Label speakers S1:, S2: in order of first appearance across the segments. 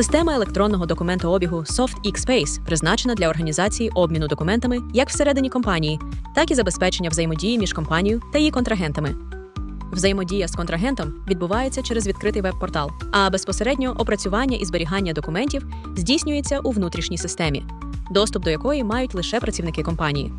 S1: Система електронного документообігу SoftX-Space призначена для організації обміну документами як всередині компанії, так і забезпечення взаємодії між компанією та її контрагентами. Взаємодія з контрагентом відбувається через відкритий веб-портал, а безпосередньо опрацювання і зберігання документів здійснюється у внутрішній системі, доступ до якої мають лише працівники компанії.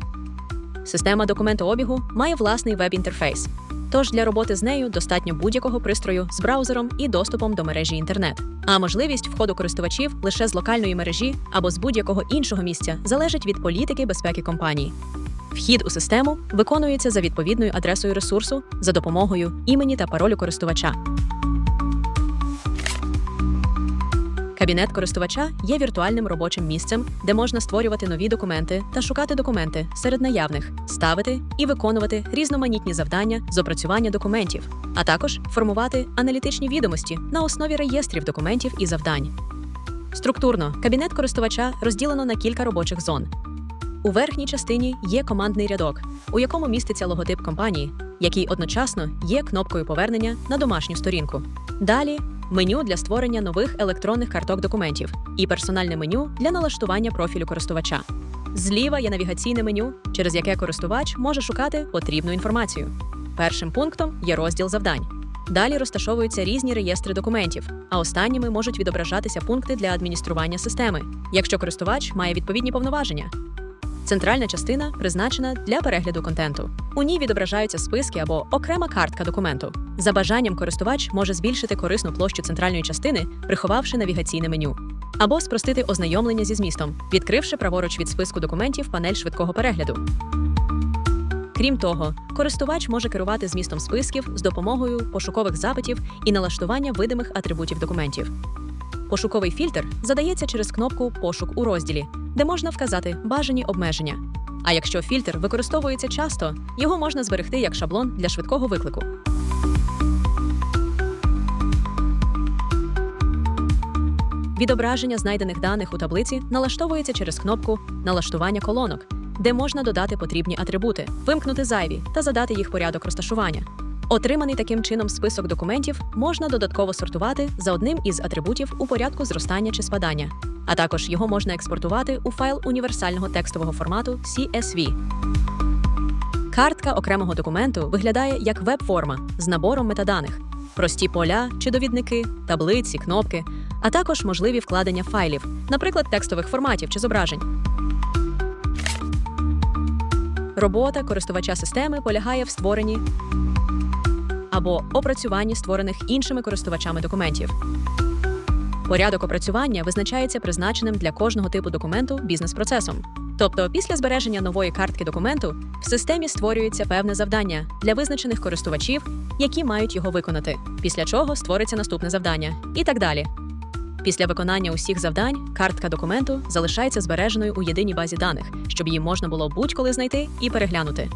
S1: Система документообігу має власний веб-інтерфейс, тож для роботи з нею достатньо будь-якого пристрою з браузером і доступом до мережі інтернет. А можливість входу користувачів лише з локальної мережі або з будь-якого іншого місця залежить від політики безпеки компанії. Вхід у систему виконується за відповідною адресою ресурсу за допомогою імені та паролю користувача. Кабінет користувача є віртуальним робочим місцем, де можна створювати нові документи та шукати документи серед наявних, ставити і виконувати різноманітні завдання з опрацювання документів, а також формувати аналітичні відомості на основі реєстрів документів і завдань. Структурно кабінет користувача розділено на кілька робочих зон. У верхній частині є командний рядок, у якому міститься логотип компанії, який одночасно є кнопкою повернення на домашню сторінку. Далі меню для створення нових електронних карток документів і персональне меню для налаштування профілю користувача. Зліва є навігаційне меню, через яке користувач може шукати потрібну інформацію. Першим пунктом є розділ завдань. Далі розташовуються різні реєстри документів, а останніми можуть відображатися пункти для адміністрування системи, якщо користувач має відповідні повноваження. Центральна частина призначена для перегляду контенту. У ній відображаються списки або окрема картка документу. За бажанням користувач може збільшити корисну площу центральної частини, приховавши навігаційне меню, або спростити ознайомлення зі змістом, відкривши праворуч від списку документів панель швидкого перегляду. Крім того, користувач може керувати змістом списків з допомогою пошукових запитів і налаштування видимих атрибутів документів. Пошуковий фільтр задається через кнопку Пошук у розділі, де можна вказати бажані обмеження. А якщо фільтр використовується часто, його можна зберегти як шаблон для швидкого виклику. Відображення знайдених даних у таблиці налаштовується через кнопку Налаштування колонок, де можна додати потрібні атрибути, вимкнути зайві та задати їх порядок розташування. Отриманий таким чином список документів можна додатково сортувати за одним із атрибутів у порядку зростання чи спадання, а також його можна експортувати у файл універсального текстового формату CSV. Картка окремого документу виглядає як веб-форма з набором метаданих, прості поля чи довідники, таблиці, кнопки, а також можливі вкладення файлів, наприклад, текстових форматів чи зображень. Робота користувача системи полягає в створенні або опрацюванні створених іншими користувачами документів. Порядок опрацювання визначається призначеним для кожного типу документу бізнес-процесом. Тобто, після збереження нової картки документу в системі створюється певне завдання для визначених користувачів, які мають його виконати, після чого створиться наступне завдання, і так далі. Після виконання усіх завдань картка документу залишається збереженою у єдиній базі даних, щоб її можна було будь-коли знайти і переглянути.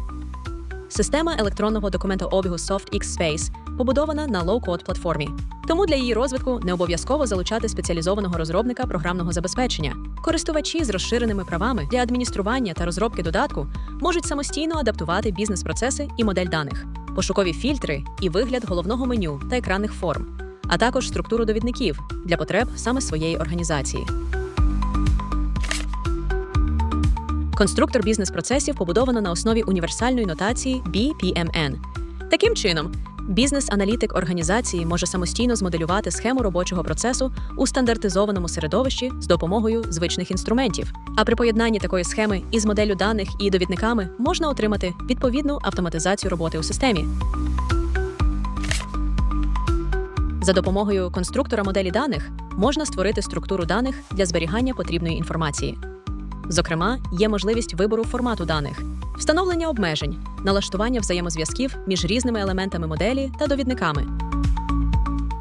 S1: Система електронного документообігу SoftX Space побудована на лоу-код платформі. Тому для її розвитку не обов'язково залучати спеціалізованого розробника програмного забезпечення. Користувачі з розширеними правами для адміністрування та розробки додатку можуть самостійно адаптувати бізнес-процеси і модель даних, пошукові фільтри і вигляд головного меню та екранних форм, а також структуру довідників для потреб саме своєї організації. Конструктор бізнес-процесів побудовано на основі універсальної нотації BPMN. Таким чином, бізнес-аналітик організації може самостійно змоделювати схему робочого процесу у стандартизованому середовищі з допомогою звичних інструментів. А при поєднанні такої схеми із моделлю даних і довідниками можна отримати відповідну автоматизацію роботи у системі. За допомогою конструктора моделі даних можна створити структуру даних для зберігання потрібної інформації. Зокрема, є можливість вибору формату даних, встановлення обмежень, налаштування взаємозв'язків між різними елементами моделі та довідниками.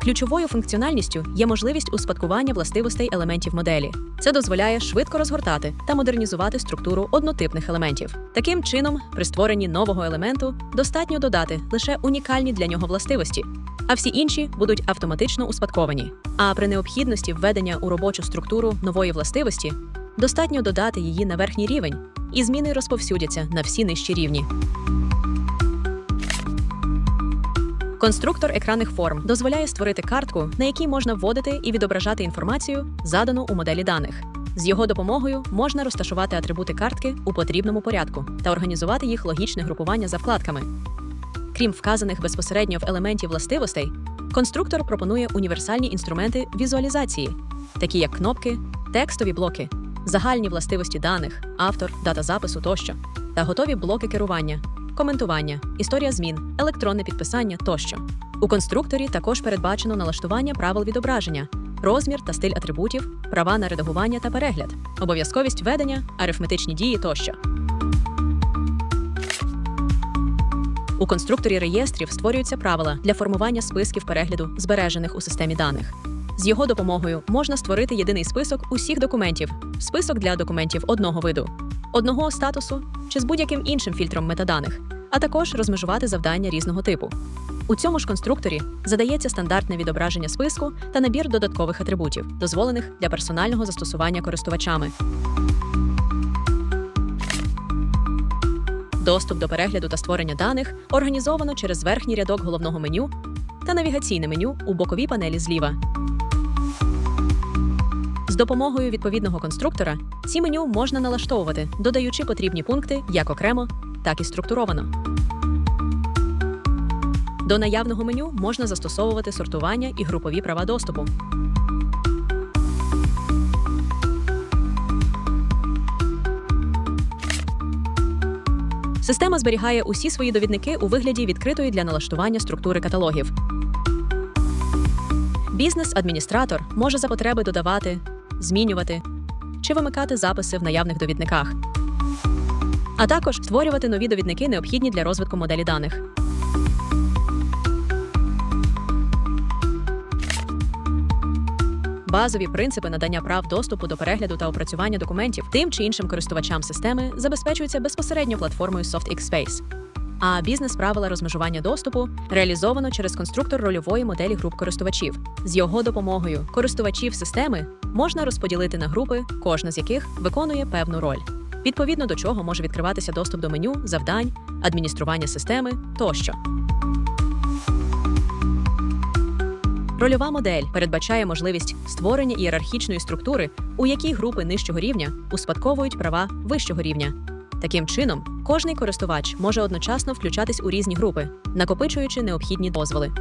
S1: Ключовою функціональністю є можливість успадкування властивостей елементів моделі. Це дозволяє швидко розгортати та модернізувати структуру однотипних елементів. Таким чином, при створенні нового елементу достатньо додати лише унікальні для нього властивості, а всі інші будуть автоматично успадковані. А при необхідності введення у робочу структуру нової властивості достатньо додати її на верхній рівень, і зміни розповсюдяться на всі нижчі рівні. Конструктор екранних форм дозволяє створити картку, на якій можна вводити і відображати інформацію, задану у моделі даних. З його допомогою можна розташувати атрибути картки у потрібному порядку та організувати їх логічне групування за вкладками. Крім вказаних безпосередньо в елементі властивостей, конструктор пропонує універсальні інструменти візуалізації, такі як кнопки, текстові блоки, загальні властивості даних, автор, дата запису тощо, та готові блоки керування, коментування, історія змін, електронне підписання тощо. У конструкторі також передбачено налаштування правил відображення, розмір та стиль атрибутів, права на редагування та перегляд, обов'язковість ведення, арифметичні дії тощо. У конструкторі реєстрів створюються правила для формування списків перегляду, збережених у системі даних. З його допомогою можна створити єдиний список усіх документів, список для документів одного виду, одного статусу чи з будь-яким іншим фільтром метаданих, а також розмежувати завдання різного типу. У цьому ж конструкторі задається стандартне відображення списку та набір додаткових атрибутів, дозволених для персонального застосування користувачами. Доступ до перегляду та створення даних організовано через верхній рядок головного меню та навігаційне меню у боковій панелі зліва. З допомогою відповідного конструктора ці меню можна налаштовувати, додаючи потрібні пункти як окремо, так і структуровано. До наявного меню можна застосовувати сортування і групові права доступу. Система зберігає усі свої довідники у вигляді відкритої для налаштування структури каталогів. Бізнес-адміністратор може за потреби додавати, змінювати чи вимикати записи в наявних довідниках, а також створювати нові довідники, необхідні для розвитку моделі даних. Базові принципи надання прав доступу до перегляду та опрацювання документів тим чи іншим користувачам системи забезпечуються безпосередньо платформою SoftX Space. А бізнес-правила розмежування доступу реалізовано через конструктор рольової моделі груп користувачів. З його допомогою користувачів системи можна розподілити на групи, кожна з яких виконує певну роль. Відповідно до чого може відкриватися доступ до меню, завдань, адміністрування системи тощо. Рольова модель передбачає можливість створення ієрархічної структури, у якій групи нижчого рівня успадковують права вищого рівня. Таким чином, кожний користувач може одночасно включатись у різні групи, накопичуючи необхідні дозволи.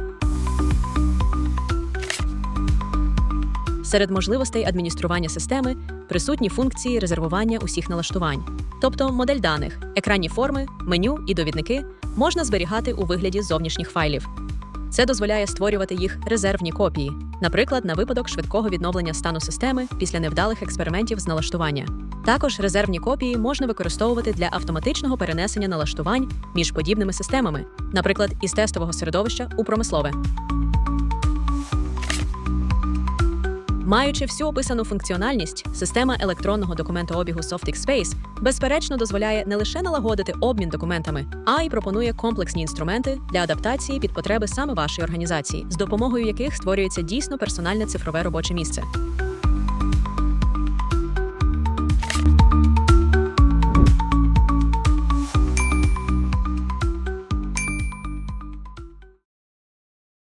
S1: Серед можливостей адміністрування системи присутні функції резервування усіх налаштувань, тобто модель даних, екранні форми, меню і довідники можна зберігати у вигляді зовнішніх файлів. Це дозволяє створювати їх резервні копії, наприклад, на випадок швидкого відновлення стану системи після невдалих експериментів з налаштування. Також резервні копії можна використовувати для автоматичного перенесення налаштувань між подібними системами, наприклад, із тестового середовища у промислове. Маючи всю описану функціональність, система електронного документообігу SoftX Space безперечно дозволяє не лише налагодити обмін документами, а й пропонує комплексні інструменти для адаптації під потреби саме вашої організації, з допомогою яких створюється дійсно персональне цифрове робоче місце.